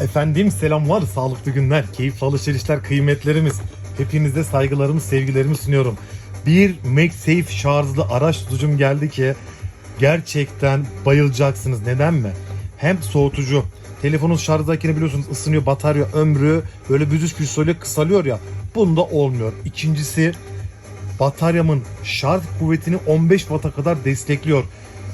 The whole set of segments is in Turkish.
Efendim selamlar, sağlıklı günler, keyifli alışverişler, kıymetlerimiz. Hepinize saygılarımı, sevgilerimi sunuyorum. Bir MagSafe şarjlı araç tutucum geldi ki gerçekten bayılacaksınız. Neden mi? Hem soğutucu, telefonun şarjdayken biliyorsunuz ısınıyor, batarya ömrü böyle büzüş büzüş oluyor, kısalıyor ya. Bunda olmuyor. İkincisi bataryamın şarj kuvvetini 15 Watt'a kadar destekliyor.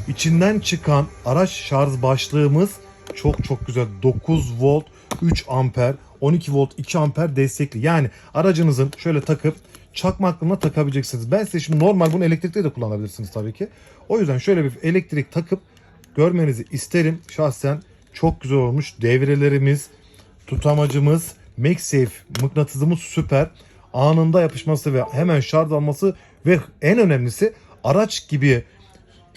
İçinden çıkan araç şarj başlığımız çok çok güzel. 9 volt 3 amper 12 volt 2 amper destekli. Yani aracınızın şöyle takıp çakmaklığına takabileceksiniz. Ben size şimdi normal bunu elektrikli de kullanabilirsiniz tabii ki. O yüzden şöyle bir elektrik takıp görmenizi isterim. Şahsen çok güzel olmuş. Devrelerimiz, tutamacımız, MagSafe mıknatısımız süper. Anında yapışması ve hemen şarj alması ve en önemlisi araç gibi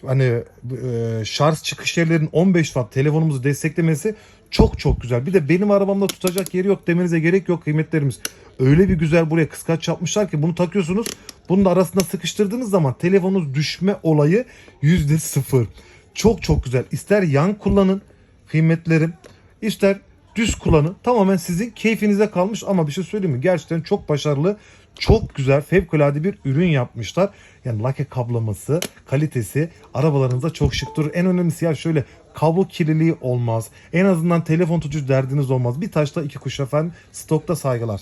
hani e, şarj çıkış yerlerinin 15 watt telefonumuzu desteklemesi çok çok güzel. Bir de benim arabamda tutacak yeri yok demenize gerek yok kıymetlerimiz. Öyle bir güzel buraya kıskaç yapmışlar ki bunu takıyorsunuz. Bunun da arasında sıkıştırdığınız zaman telefonunuz düşme olayı yüzde sıfır. Çok çok güzel. İster yan kullanın kıymetlerim. ister düz kullanın. Tamamen sizin keyfinize kalmış ama bir şey söyleyeyim mi? Gerçekten çok başarılı. Çok güzel, fevkalade bir ürün yapmışlar. Yani lake kaplaması, kalitesi arabalarınızda çok şık durur. En önemlisi ya şöyle kablo kirliliği olmaz. En azından telefon tutucu derdiniz olmaz. Bir taşla iki kuş efendim. Stokta saygılar.